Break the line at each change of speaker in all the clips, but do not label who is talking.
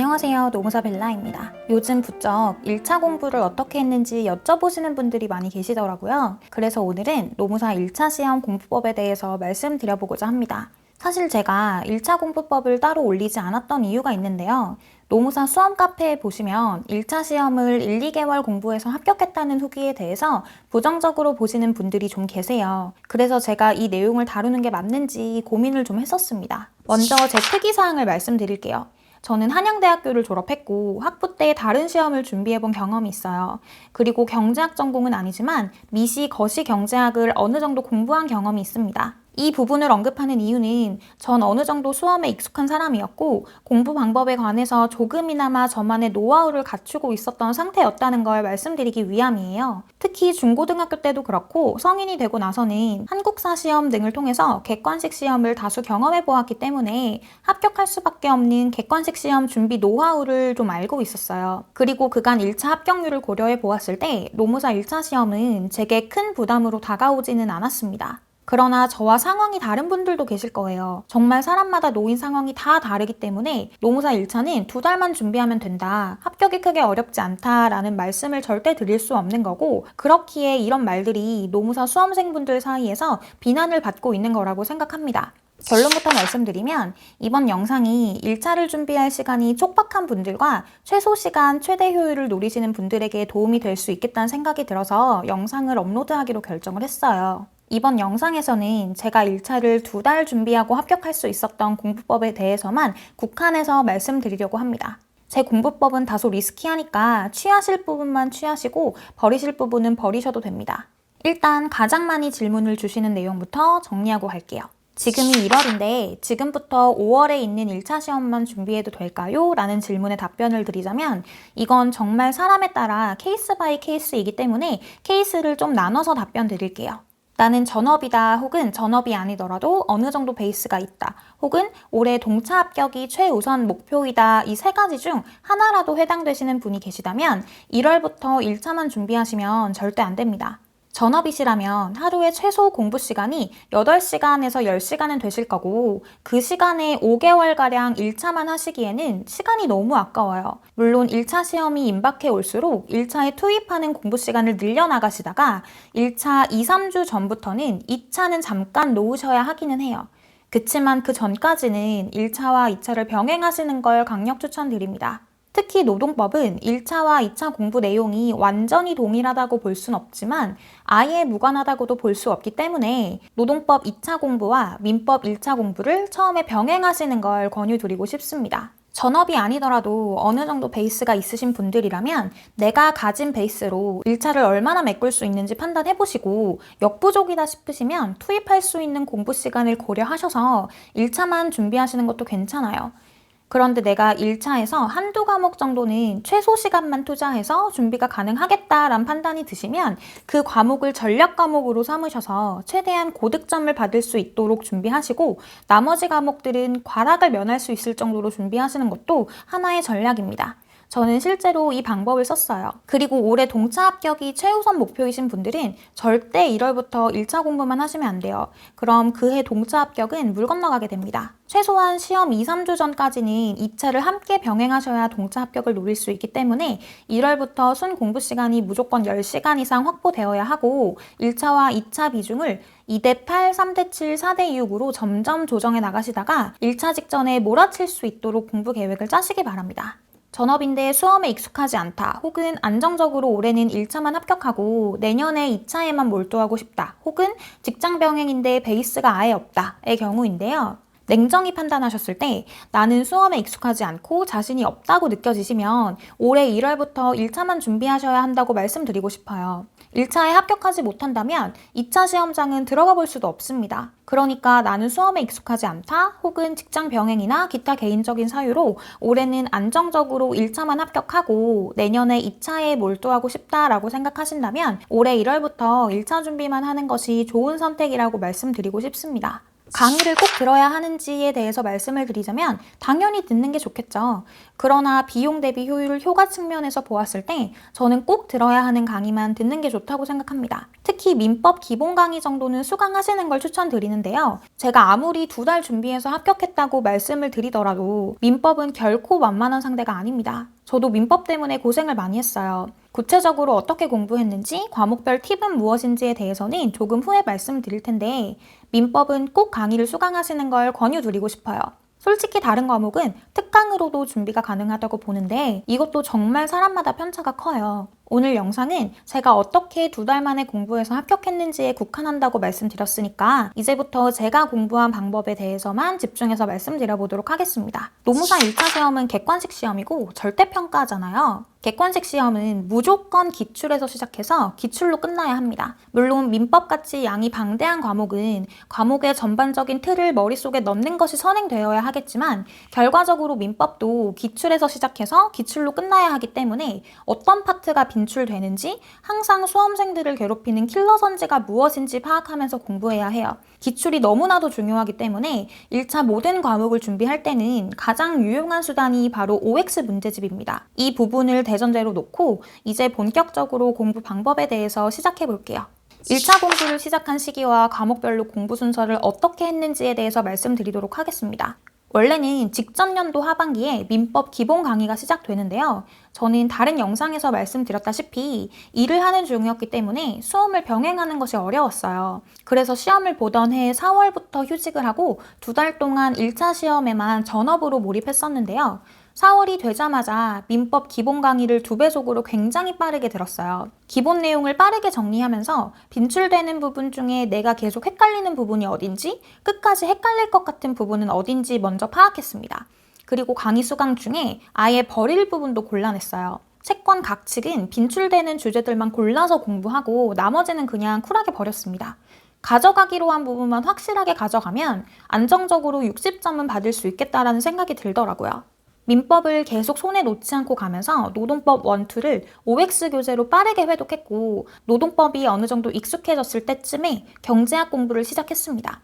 안녕하세요. 노무사 벨라입니다. 요즘 부쩍 1차 공부를 어떻게 했는지 여쭤보시는 분들이 많이 계시더라고요. 그래서 오늘은 노무사 1차 시험 공부법에 대해서 말씀드려보고자 합니다. 사실 제가 1차 공부법을 따로 올리지 않았던 이유가 있는데요. 노무사 수험 카페에 보시면 1차 시험을 1, 2개월 공부해서 합격했다는 후기에 대해서 부정적으로 보시는 분들이 좀 계세요. 그래서 제가 이 내용을 다루는 게 맞는지 고민을 좀 했었습니다. 먼저 제 특이사항을 말씀드릴게요. 저는 한양대학교를 졸업했고 학부 때 다른 시험을 준비해본 경험이 있어요. 그리고 경제학 전공은 아니지만 미시, 거시 경제학을 어느 정도 공부한 경험이 있습니다. 이 부분을 언급하는 이유는 전 어느 정도 수험에 익숙한 사람이었고 공부 방법에 관해서 조금이나마 저만의 노하우를 갖추고 있었던 상태였다는 걸 말씀드리기 위함이에요. 특히 중고등학교 때도 그렇고 성인이 되고 나서는 한국사 시험 등을 통해서 객관식 시험을 다수 경험해 보았기 때문에 합격할 수밖에 없는 객관식 시험 준비 노하우를 좀 알고 있었어요. 그리고 그간 1차 합격률을 고려해 보았을 때 노무사 1차 시험은 제게 큰 부담으로 다가오지는 않았습니다. 그러나 저와 상황이 다른 분들도 계실 거예요. 정말 사람마다 놓인 상황이 다 다르기 때문에 노무사 1차는 두 달만 준비하면 된다. 합격이 크게 어렵지 않다라는 말씀을 절대 드릴 수 없는 거고 그렇기에 이런 말들이 노무사 수험생분들 사이에서 비난을 받고 있는 거라고 생각합니다. 결론부터 말씀드리면 이번 영상이 1차를 준비할 시간이 촉박한 분들과 최소 시간 최대 효율을 노리시는 분들에게 도움이 될 수 있겠다는 생각이 들어서 영상을 업로드하기로 결정을 했어요. 이번 영상에서는 제가 1차를 두 달 준비하고 합격할 수 있었던 공부법에 대해서만 국한해서 말씀드리려고 합니다. 제 공부법은 다소 리스키하니까 취하실 부분만 취하시고 버리실 부분은 버리셔도 됩니다. 일단 가장 많이 질문을 주시는 내용부터 정리하고 갈게요. 지금이 1월인데 지금부터 5월에 있는 1차 시험만 준비해도 될까요? 라는 질문에 답변을 드리자면 이건 정말 사람에 따라 케이스 바이 케이스이기 때문에 케이스를 좀 나눠서 답변 드릴게요. 나는 전업이다 혹은 전업이 아니더라도 어느 정도 베이스가 있다 혹은 올해 동차 합격이 최우선 목표이다 이 세 가지 중 하나라도 해당되시는 분이 계시다면 1월부터 1차만 준비하시면 절대 안 됩니다. 전업이시라면 하루에 최소 공부 시간이 8시간에서 10시간은 되실 거고 그 시간에 5개월가량 1차만 하시기에는 시간이 너무 아까워요. 물론 1차 시험이 임박해 올수록 1차에 투입하는 공부 시간을 늘려나가시다가 1차 2, 3주 전부터는 2차는 잠깐 놓으셔야 하기는 해요. 그치만 그 전까지는 1차와 2차를 병행하시는 걸 강력 추천드립니다. 특히 노동법은 1차와 2차 공부 내용이 완전히 동일하다고 볼 순 없지만 아예 무관하다고도 볼 수 없기 때문에 노동법 2차 공부와 민법 1차 공부를 처음에 병행하시는 걸 권유드리고 싶습니다. 전업이 아니더라도 어느 정도 베이스가 있으신 분들이라면 내가 가진 베이스로 1차를 얼마나 메꿀 수 있는지 판단해 보시고 역부족이다 싶으시면 투입할 수 있는 공부 시간을 고려하셔서 1차만 준비하시는 것도 괜찮아요. 그런데 내가 1차에서 한두 과목 정도는 최소 시간만 투자해서 준비가 가능하겠다란 판단이 드시면 그 과목을 전략 과목으로 삼으셔서 최대한 고득점을 받을 수 있도록 준비하시고 나머지 과목들은 과락을 면할 수 있을 정도로 준비하시는 것도 하나의 전략입니다. 저는 실제로 이 방법을 썼어요. 그리고 올해 동차 합격이 최우선 목표이신 분들은 절대 1월부터 1차 공부만 하시면 안 돼요. 그럼 그해 동차 합격은 물 건너가게 됩니다. 최소한 시험 2, 3주 전까지는 2차를 함께 병행하셔야 동차 합격을 노릴 수 있기 때문에 1월부터 순 공부 시간이 무조건 10시간 이상 확보되어야 하고 1차와 2차 비중을 2대 8, 3대 7, 4대 6으로 점점 조정해 나가시다가 1차 직전에 몰아칠 수 있도록 공부 계획을 짜시기 바랍니다. 전업인데 수험에 익숙하지 않다. 혹은 안정적으로 올해는 1차만 합격하고 내년에 2차에만 몰두하고 싶다. 혹은 직장 병행인데 베이스가 아예 없다의 경우인데요. 냉정히 판단하셨을 때 나는 수험에 익숙하지 않고 자신이 없다고 느껴지시면 올해 1월부터 1차만 준비하셔야 한다고 말씀드리고 싶어요. 1차에 합격하지 못한다면 2차 시험장은 들어가 볼 수도 없습니다. 그러니까 나는 수험에 익숙하지 않다 혹은 직장 병행이나 기타 개인적인 사유로 올해는 안정적으로 1차만 합격하고 내년에 2차에 몰두하고 싶다라고 생각하신다면 올해 1월부터 1차 준비만 하는 것이 좋은 선택이라고 말씀드리고 싶습니다. 강의를 꼭 들어야 하는지에 대해서 말씀을 드리자면 당연히 듣는 게 좋겠죠. 그러나 비용 대비 효율 효과 측면에서 보았을 때 저는 꼭 들어야 하는 강의만 듣는 게 좋다고 생각합니다. 특히 민법 기본 강의 정도는 수강하시는 걸 추천드리는데요. 제가 아무리 두 달 준비해서 합격했다고 말씀을 드리더라도 민법은 결코 만만한 상대가 아닙니다. 저도 민법 때문에 고생을 많이 했어요. 구체적으로 어떻게 공부했는지, 과목별 팁은 무엇인지에 대해서는 조금 후에 말씀드릴 텐데, 민법은 꼭 강의를 수강하시는 걸 권유드리고 싶어요. 솔직히 다른 과목은 특강으로도 준비가 가능하다고 보는데 이것도 정말 사람마다 편차가 커요. 오늘 영상은 제가 어떻게 두 달 만에 공부해서 합격했는지에 국한한다고 말씀드렸으니까 이제부터 제가 공부한 방법에 대해서만 집중해서 말씀드려보도록 하겠습니다. 노무사 1차 시험은 객관식 시험이고 절대평가잖아요. 객관식 시험은 무조건 기출에서 시작해서 기출로 끝나야 합니다. 물론 민법같이 양이 방대한 과목은 과목의 전반적인 틀을 머릿속에 넣는 것이 선행되어야 하겠지만 결과적으로 민법도 기출에서 시작해서 기출로 끝나야 하기 때문에 어떤 파트가 빈 출되는지 항상 수험생들을 괴롭히는 킬러 선지가 무엇인지 파악하면서 공부해야 해요. 기출이 너무나도 중요하기 때문에 1차 모든 과목을 준비할 때는 가장 유용한 수단이 바로 OX 문제집입니다. 이 부분을 대전제로 놓고 이제 본격적으로 공부 방법에 대해서 시작해 볼게요. 1차 공부를 시작한 시기와 과목별로 공부 순서를 어떻게 했는지에 대해서 말씀드리도록 하겠습니다. 원래는 직전 연도 하반기에 민법 기본 강의가 시작되는데요. 저는 다른 영상에서 말씀드렸다시피 일을 하는 중이었기 때문에 수험을 병행하는 것이 어려웠어요. 그래서 시험을 보던 해 4월부터 휴직을 하고 두 달 동안 1차 시험에만 전업으로 몰입했었는데요. 4월이 되자마자 민법 기본 강의를 두 배속으로 굉장히 빠르게 들었어요. 기본 내용을 빠르게 정리하면서 빈출되는 부분 중에 내가 계속 헷갈리는 부분이 어딘지, 끝까지 헷갈릴 것 같은 부분은 어딘지 먼저 파악했습니다. 그리고 강의 수강 중에 아예 버릴 부분도 골라냈어요. 채권 각 측은 빈출되는 주제들만 골라서 공부하고 나머지는 그냥 쿨하게 버렸습니다. 가져가기로 한 부분만 확실하게 가져가면 안정적으로 60점은 받을 수 있겠다라는 생각이 들더라고요. 민법을 계속 손에 놓지 않고 가면서 노동법 1, 2를 OX 교재로 빠르게 회독했고 노동법이 어느 정도 익숙해졌을 때쯤에 경제학 공부를 시작했습니다.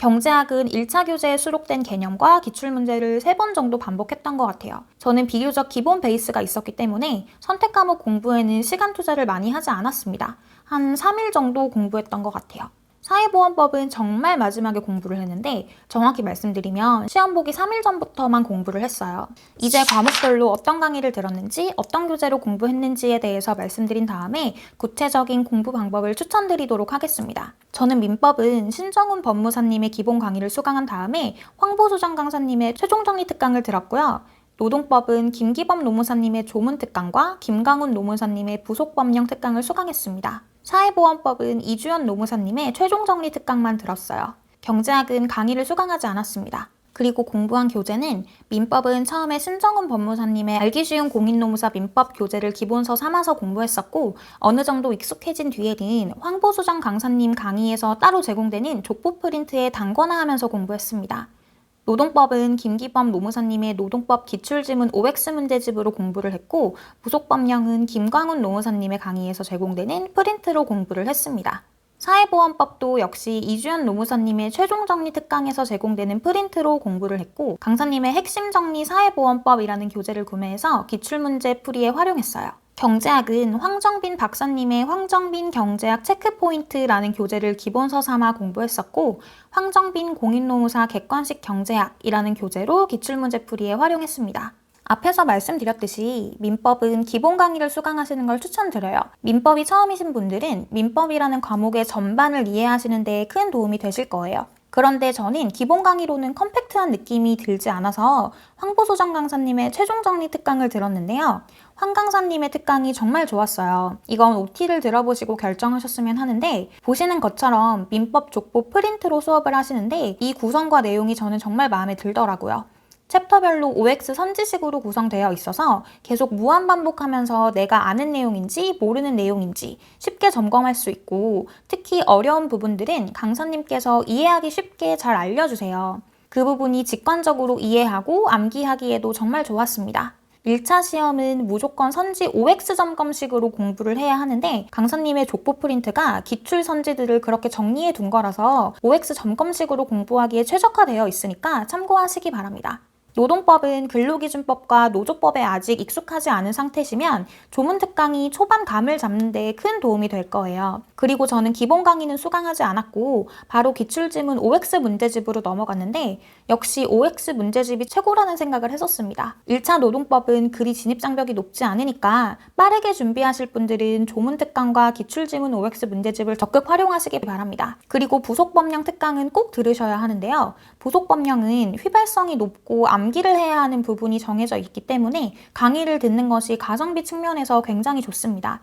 경제학은 1차 교재에 수록된 개념과 기출문제를 3번 정도 반복했던 것 같아요. 저는 비교적 기본 베이스가 있었기 때문에 선택 과목 공부에는 시간 투자를 많이 하지 않았습니다. 한 3일 정도 공부했던 것 같아요. 사회보험법은 정말 마지막에 공부를 했는데 정확히 말씀드리면 시험 보기 3일 전부터만 공부를 했어요. 이제 과목별로 어떤 강의를 들었는지 어떤 교재로 공부했는지에 대해서 말씀드린 다음에 구체적인 공부 방법을 추천드리도록 하겠습니다. 저는 민법은 신정훈 법무사님의 기본 강의를 수강한 다음에 황보수정 강사님의 최종 정리 특강을 들었고요. 노동법은 김기범 노무사님의 조문 특강과 김강훈 노무사님의 부속 법령 특강을 수강했습니다. 사회보험법은 이주연 노무사님의 최종 정리 특강만 들었어요. 경제학은 강의를 수강하지 않았습니다. 그리고 공부한 교재는 민법은 처음에 신정훈 법무사님의 알기 쉬운 공인노무사 민법 교재를 기본서 삼아서 공부했었고 어느 정도 익숙해진 뒤에는 황보수정 강사님 강의에서 따로 제공되는 족보 프린트에 단권화하면서 공부했습니다. 노동법은 김기범 노무사님의 노동법 기출지문 OX 문제집으로 공부를 했고 부속법령은 김광훈 노무사님의 강의에서 제공되는 프린트로 공부를 했습니다. 사회보험법도 역시 이주연 노무사님의 최종 정리 특강에서 제공되는 프린트로 공부를 했고 강사님의 핵심 정리 사회보험법이라는 교재를 구매해서 기출문제 풀이에 활용했어요. 경제학은 황정빈 박사님의 황정빈 경제학 체크포인트라는 교재를 기본서 삼아 공부했었고 황정빈 공인노무사 객관식 경제학이라는 교재로 기출문제 풀이에 활용했습니다. 앞에서 말씀드렸듯이 민법은 기본 강의를 수강하시는 걸 추천드려요. 민법이 처음이신 분들은 민법이라는 과목의 전반을 이해하시는 데 큰 도움이 되실 거예요. 그런데 저는 기본 강의로는 컴팩트한 느낌이 들지 않아서 황보소정 강사님의 최종 정리 특강을 들었는데요. 황 강사님의 특강이 정말 좋았어요. 이건 OT를 들어보시고 결정하셨으면 하는데 보시는 것처럼 민법 족보 프린트로 수업을 하시는데 이 구성과 내용이 저는 정말 마음에 들더라고요. 챕터별로 OX 선지식으로 구성되어 있어서 계속 무한 반복하면서 내가 아는 내용인지 모르는 내용인지 쉽게 점검할 수 있고 특히 어려운 부분들은 강사님께서 이해하기 쉽게 잘 알려주세요. 그 부분이 직관적으로 이해하고 암기하기에도 정말 좋았습니다. 1차 시험은 무조건 선지 OX 점검식으로 공부를 해야 하는데 강사님의 족보 프린트가 기출 선지들을 그렇게 정리해 둔 거라서 OX 점검식으로 공부하기에 최적화되어 있으니까 참고하시기 바랍니다. 노동법은 근로기준법과 노조법에 아직 익숙하지 않은 상태시면 조문 특강이 초반 감을 잡는 데 큰 도움이 될 거예요. 그리고 저는 기본 강의는 수강하지 않았고 바로 기출지문 OX 문제집으로 넘어갔는데 역시 OX 문제집이 최고라는 생각을 했었습니다. 1차 노동법은 그리 진입장벽이 높지 않으니까 빠르게 준비하실 분들은 조문 특강과 기출지문 OX 문제집을 적극 활용하시기 바랍니다. 그리고 부속법령 특강은 꼭 들으셔야 하는데요. 부속법령은 휘발성이 높고 암 기를 해야 하는 부분이 정해져 있기 때문에 강의를 듣는 것이 가성비 측면에서 굉장히 좋습니다.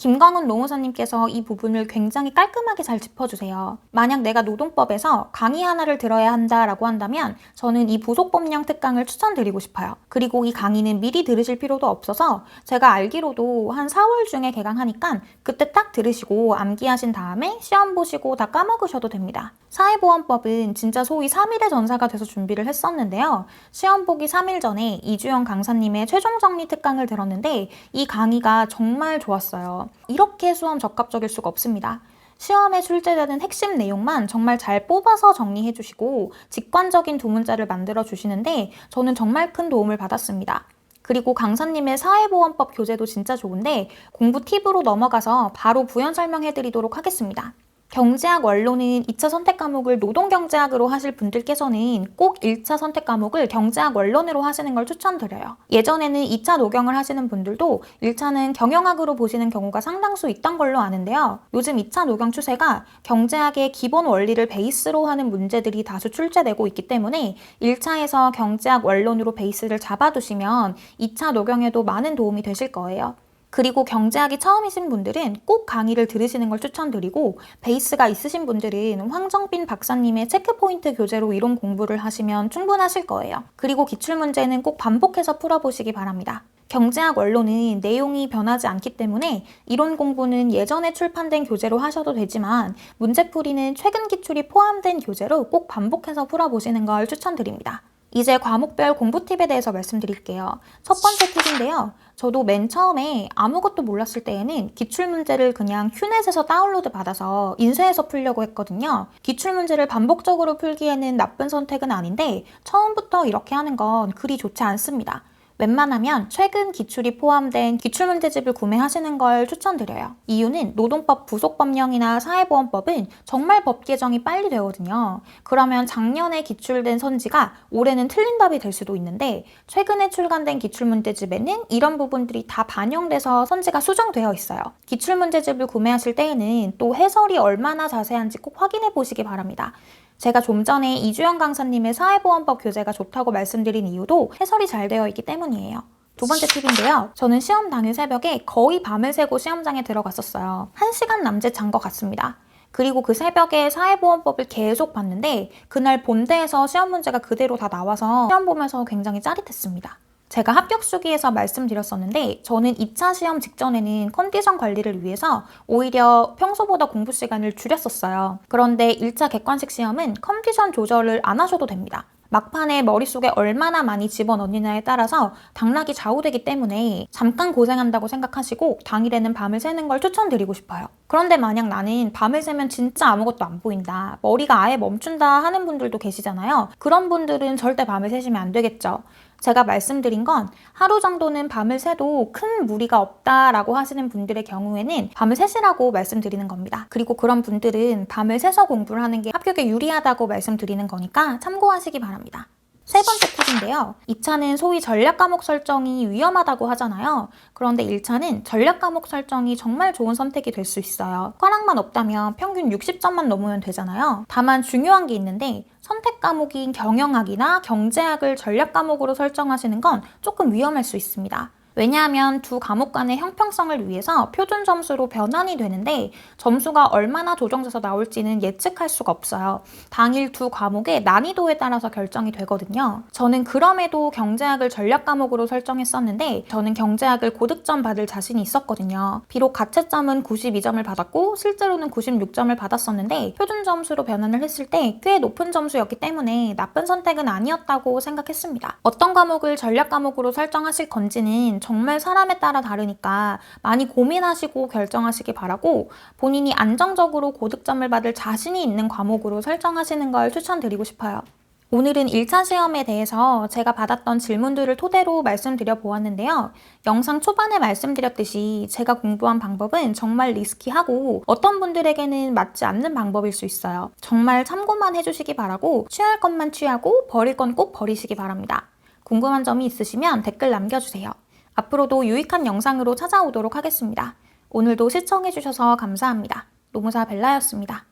김광훈 노무사님께서 이 부분을 굉장히 깔끔하게 잘 짚어주세요. 만약 내가 노동법에서 강의 하나를 들어야 한다라고 한다면 저는 이 부속법령 특강을 추천드리고 싶어요. 그리고 이 강의는 미리 들으실 필요도 없어서 제가 알기로도 한 4월 중에 개강하니까 그때 딱 들으시고 암기하신 다음에 시험 보시고 다 까먹으셔도 됩니다. 사회보험법은 진짜 소위 3일의 전사가 돼서 준비를 했었는데요. 시험 보기 3일 전에 이주영 강사님의 최종 정리 특강을 들었는데 이 강의가 정말 좋았어요. 이렇게 수험 적합적일 수가 없습니다. 시험에 출제되는 핵심 내용만 정말 잘 뽑아서 정리해 주시고 직관적인 두 문자를 만들어 주시는데 저는 정말 큰 도움을 받았습니다. 그리고 강사님의 사회보험법 교재도 진짜 좋은데 공부 팁으로 넘어가서 바로 부연 설명해 드리도록 하겠습니다. 경제학 원로는 2차 선택 과목을 노동경제학으로 하실 분들께서는 꼭 1차 선택 과목을 경제학 원론으로 하시는 걸 추천드려요. 예전에는 2차 노경을 하시는 분들도 1차는 경영학으로 보시는 경우가 상당수 있던 걸로 아는데요. 요즘 2차 노경 추세가 경제학의 기본 원리를 베이스로 하는 문제들이 다수 출제되고 있기 때문에 1차에서 경제학 원론으로 베이스를 잡아두시면 2차 노경에도 많은 도움이 되실 거예요. 그리고 경제학이 처음이신 분들은 꼭 강의를 들으시는 걸 추천드리고 베이스가 있으신 분들은 황정빈 박사님의 체크포인트 교재로 이론 공부를 하시면 충분하실 거예요. 그리고 기출문제는 꼭 반복해서 풀어보시기 바랍니다. 경제학 원론은 내용이 변하지 않기 때문에 이론 공부는 예전에 출판된 교재로 하셔도 되지만 문제풀이는 최근 기출이 포함된 교재로 꼭 반복해서 풀어보시는 걸 추천드립니다. 이제 과목별 공부 팁에 대해서 말씀드릴게요. 첫 번째 팁인데요. 저도 맨 처음에 아무것도 몰랐을 때에는 기출문제를 그냥 큐넷에서 다운로드 받아서 인쇄해서 풀려고 했거든요. 기출문제를 반복적으로 풀기에는 나쁜 선택은 아닌데 처음부터 이렇게 하는 건 그리 좋지 않습니다. 웬만하면 최근 기출이 포함된 기출문제집을 구매하시는 걸 추천드려요. 이유는 노동법 부속법령이나 사회보험법은 정말 법 개정이 빨리 되거든요. 그러면 작년에 기출된 선지가 올해는 틀린 답이 될 수도 있는데 최근에 출간된 기출문제집에는 이런 부분들이 다 반영돼서 선지가 수정되어 있어요. 기출문제집을 구매하실 때에는 또 해설이 얼마나 자세한지 꼭 확인해 보시기 바랍니다. 제가 좀 전에 이주영 강사님의 사회보험법 교재가 좋다고 말씀드린 이유도 해설이 잘 되어 있기 때문이에요. 두 번째 팁인데요. 저는 시험 당일 새벽에 거의 밤을 새고 시험장에 들어갔었어요. 한 시간 남짓 잔 것 같습니다. 그리고 그 새벽에 사회보험법을 계속 봤는데 그날 본대에서 시험 문제가 그대로 다 나와서 시험 보면서 굉장히 짜릿했습니다. 제가 합격 수기에서 말씀드렸었는데 저는 2차 시험 직전에는 컨디션 관리를 위해서 오히려 평소보다 공부 시간을 줄였었어요. 그런데 1차 객관식 시험은 컨디션 조절을 안 하셔도 됩니다. 막판에 머릿속에 얼마나 많이 집어넣느냐에 따라서 당락이 좌우되기 때문에 잠깐 고생한다고 생각하시고 당일에는 밤을 새는 걸 추천드리고 싶어요. 그런데 만약 나는 밤을 새면 진짜 아무것도 안 보인다. 머리가 아예 멈춘다 하는 분들도 계시잖아요. 그런 분들은 절대 밤을 새시면 안 되겠죠. 제가 말씀드린 건 하루 정도는 밤을 새도 큰 무리가 없다라고 하시는 분들의 경우에는 밤을 새시라고 말씀드리는 겁니다. 그리고 그런 분들은 밤을 새서 공부를 하는 게 합격에 유리하다고 말씀드리는 거니까 참고하시기 바랍니다. 세 번째 팁인데요. 2차는 소위 전략 과목 설정이 위험하다고 하잖아요. 그런데 1차는 전략 과목 설정이 정말 좋은 선택이 될 수 있어요. 과락만 없다면 평균 60점만 넘으면 되잖아요. 다만 중요한 게 있는데 선택 과목인 경영학이나 경제학을 전략 과목으로 설정하시는 건 조금 위험할 수 있습니다. 왜냐하면 두 과목 간의 형평성을 위해서 표준 점수로 변환이 되는데 점수가 얼마나 조정돼서 나올지는 예측할 수가 없어요. 당일 두 과목의 난이도에 따라서 결정이 되거든요. 저는 그럼에도 경제학을 전략 과목으로 설정했었는데 저는 경제학을 고득점 받을 자신이 있었거든요. 비록 가채점은 92점을 받았고 실제로는 96점을 받았었는데 표준 점수로 변환을 했을 때 꽤 높은 점수였기 때문에 나쁜 선택은 아니었다고 생각했습니다. 어떤 과목을 전략 과목으로 설정하실 건지는 정말 사람에 따라 다르니까 많이 고민하시고 결정하시기 바라고 본인이 안정적으로 고득점을 받을 자신이 있는 과목으로 설정하시는 걸 추천드리고 싶어요. 오늘은 1차 시험에 대해서 제가 받았던 질문들을 토대로 말씀드려 보았는데요. 영상 초반에 말씀드렸듯이 제가 공부한 방법은 정말 리스키하고 어떤 분들에게는 맞지 않는 방법일 수 있어요. 정말 참고만 해주시기 바라고 취할 것만 취하고 버릴 건 꼭 버리시기 바랍니다. 궁금한 점이 있으시면 댓글 남겨주세요. 앞으로도 유익한 영상으로 찾아오도록 하겠습니다. 오늘도 시청해주셔서 감사합니다. 노무사 벨라였습니다.